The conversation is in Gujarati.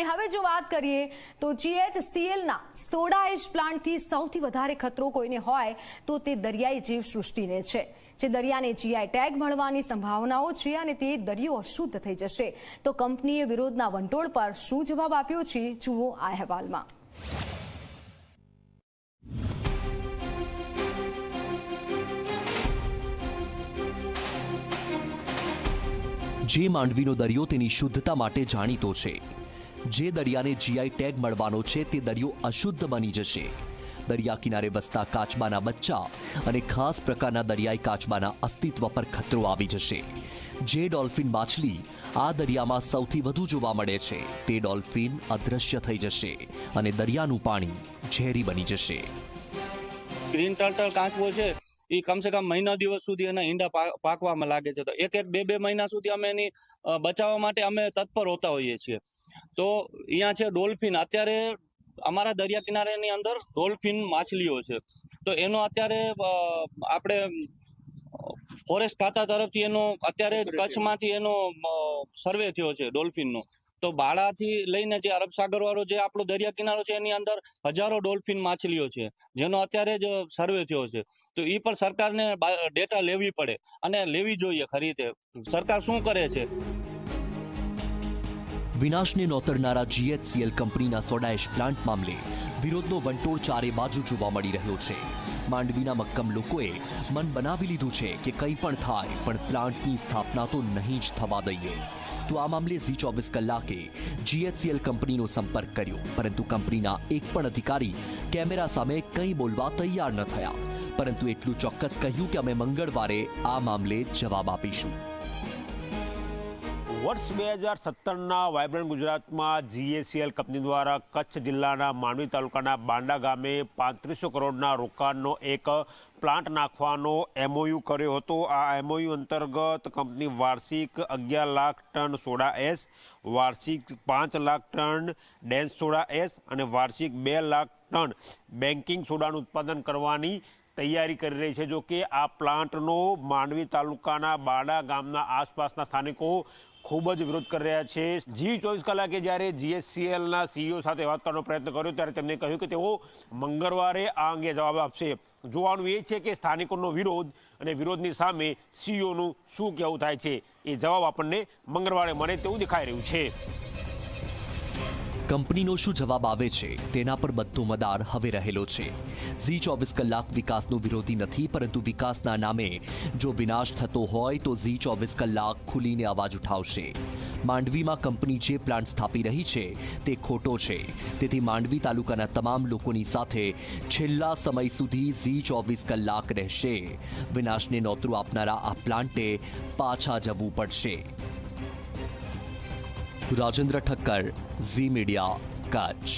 અને હવે જો વાત કરીએ તો જીએચસીએલના સોડા એશ પ્લાન્ટથી સૌથી વધારે ખતરો કોઈને હોય તો તે દરિયાઈ જીવ સૃષ્ટિને છે. જે દરિયાને જીઆઈ ટેગ મળવાની સંભાવનાઓ છે અને તે દરિયો અશુદ્ધ થઈ જશે. તો કંપનીએ વિરોધના વંટોળ પર શું જવાબ આપ્યો છે, જુઓ આ અહેવાલમાં. જે માંડવીનો દરિયો તેની શુદ્ધતા માટે જાણીતો છે. જે દરિયાને જીઆઈ ટેગ મળવાનો છે તે દરિયો અશુદ્ધ બની જશે. દરિયા કિનારે વસતા કાચબાના બચ્ચા અને ખાસ પ્રકારના દરિયાઈ કાચબાના અસ્તિત્વ પર ખતરો આવી જશે. જે ડોલ્ફિન માછલી આ દરિયામાં સૌથી વધુ જોવા મળે છે, તે ડોલ્ફિન અદૃશ્ય થઈ જશે અને દરિયાનું પાણી ઝેરી બની જશે. ગ્રીન ટર્ટલ કાચબો છે એ કમસે કમ મહિના દિવસ સુધી એના ઈંડા પાકવામાં લાગે છે. તો એક એક બે બે મહિના સુધી અમે એની બચાવવા માટે અમે તત્પર હોતા હોઈએ છીએ. તો અહીંયા છે ડોલ્ફિન. અત્યારે અમારા દરિયા કિનારાની અંદર ડોલ્ફિન માછલીઓ છે. તો એનો અત્યારે આપણે ફોરેસ્ટ ખાતા તરફથી એનો અત્યારે કચ્છમાંથી એનો સર્વે થયો છે ડોલ્ફિનનો. તો બાળાથી લઈને જે અરબ સાગર વાળો જે આપણો દરિયા કિનારો છે એની અંદર હજારો ડોલ્ફિન માછલીઓ છે જેનો અત્યારે જ સર્વે થયો છે. તો એ પણ સરકારને ડેટા લેવી પડે અને લેવી જોઈએ ખરી રીતે સરકાર શું કરે છે? વિનાશને નોતરનારા જીએચસીએલ કંપનીના સોડાએશ પ્લાન્ટ મામલે વિરોધનો વંટોળ ચારે બાજુ જોવા મળી રહ્યો છે. માંડવીના મક્કમ લોકોએ મન બનાવી લીધું છે કે કંઈ પણ થાય, પણ પ્લાન્ટની સ્થાપના તો નહીં જ થવા દઈએ. તો આ મામલે ઝી ચોવીસ કલાકે જીએચસીએલ કંપનીનો સંપર્ક કર્યો, પરંતુ કંપનીના એક પણ અધિકારી કેમેરા સામે કંઈ બોલવા તૈયાર ન થયા. પરંતુ એટલું ચોક્કસ કહ્યું કે અમે મંગળવારે આ મામલે જવાબ આપીશું. વર્ષ બે હજાર સત્તરના વાયબ્રન્ટ ગુજરાતમાં જીએસીએલ કંપની દ્વારા કચ્છ જિલ્લાના માંડવી તાલુકાના બાંડા ગામે પાંત્રીસો કરોડના રોકાણનો એક પ્લાન્ટ નાખવાનો એમઓયુ કર્યો હતો. આ એમઓયુ અંતર્ગત કંપની વાર્ષિક અગિયાર લાખ ટન સોડા એસ, વાર્ષિક પાંચ lakh ton dense soda ash અને વાર્ષિક બે લાખ ટન બેન્કિંગ સોડાનું ઉત્પાદન કરવાની તૈયારી કરી રહી છે. જો કે આ પ્લાન્ટનો માંડવી તાલુકાના બાડા ગામના આસપાસના સ્થાનિકો ખૂબ જ વિરોધ કરી રહ્યા છે. જી ચોવીસ કલાકે જ્યારે જીએસસીએલના સીઈઓ સાથે વાત કરવાનો પ્રયત્ન કર્યો, ત્યારે તેમણે કહ્યું કે તેઓ મંગળવારે આ અંગે જવાબ આપશે. જોવાનું એ છે કે સ્થાનિકોનો વિરોધ અને વિરોધની સામે સીઈઓનું શું કહેવું થાય છે એ જવાબ આપણને મંગળવારે મળે તેવું દેખાઈ રહ્યું છે. કંપનીનો શું જવાબ આવે છે? તેના પર બધો મદાર હવે રહેલો છે. ઝી ચોવીસ કલાક વિકાસનો વિરોધી નથી, પરંતુ વિકાસના નામે જો વિનાશ થતો હોય, તો ઝી ચોવીસ કલાક ખુલીને અવાજ ઉઠાવશે. માંડવીમાં કંપની જે પ્લાન્ટ સ્થાપી રહી છે, તે ખોટો છે. તેથી માંડવી તાલુકાના તમામ લોકોની સાથે છેલ્લા સમય સુધી ઝી ચોવીસ કલાક રહેશે. વિનાશને નોતરું આપનારા આ પ્લાન્ટે પાછા જવું પડશે. Rajendra Thakkar Zee Media Kutch